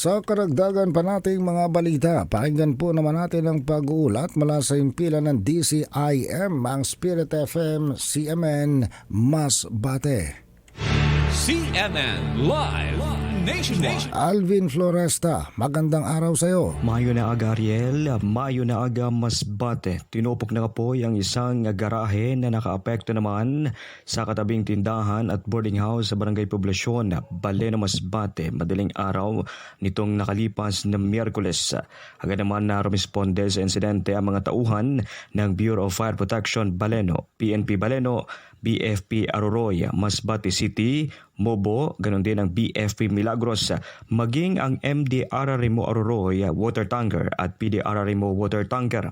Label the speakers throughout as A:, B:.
A: Sa karagdagan pa nating mga balita, pakinggan po naman natin ang pag-uulat mula sa impila ng DCIM, ang Spirit FM, CMN, Masbate.
B: CNN Live Nationwide.
A: Alvin Floresta, magandang araw sa iyo.
C: Mayo na aga Ariel, mayo na aga Masbate. Tinupok na po ang isang garahe na nakaapekto naman sa katabing tindahan at boarding house sa Barangay Poblasyon, Baleno Masbate, madaling araw nitong nakalipas na Miyerkules. Agad naman na rumisponde sa insidente ang mga tauhan ng Bureau of Fire Protection Baleno, PNP Baleno, BFP Aroroy, Masbate City, Mobo, ganun din ang BFP Milagros, maging ang MD Ararimo Aroroy Water Tanker at PD Ararimo Water Tanker.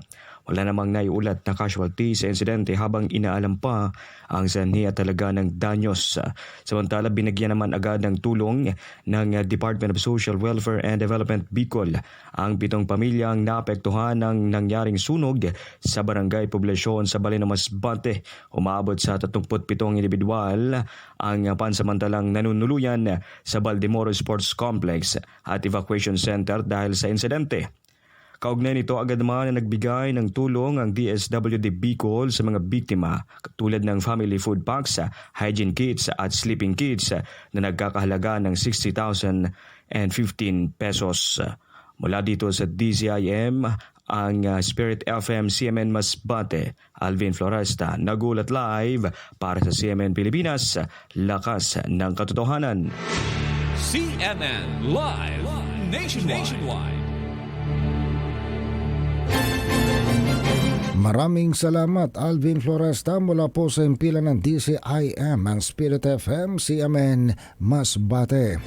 C: Wala namang naiulat na casualty sa insidente habang inaalam pa ang sanhi at talaga ng danyos. Samantala, binagyan naman agad ng tulong ng Department of Social Welfare and Development Bicol ang pitong pamilyang naapektuhan ng nangyaring sunog sa barangay Poblasyon sa Balinamasbate. Umaabot sa 3 27 individual ang pansamantalang nanunuluyan sa Baltimore Sports Complex at Evacuation Center dahil sa insidente. Kaugnay nito agad naman na nagbigay ng tulong ang DSWD Bicol sa mga biktima tulad ng family food packs, hygiene kits at sleeping kits na nagkakahalaga ng 60,015 pesos. Mula dito sa DZIM, ang uh, Spirit FM CMN Masbate, Alvin Floresta, nagulat live para sa CMN Pilipinas, lakas ng katotohanan.
B: CNN Live Nationwide.
A: Maraming salamat Alvin Floresta mula po sa impila ng DCIM, ang Spirit FM, CMN, Masbate.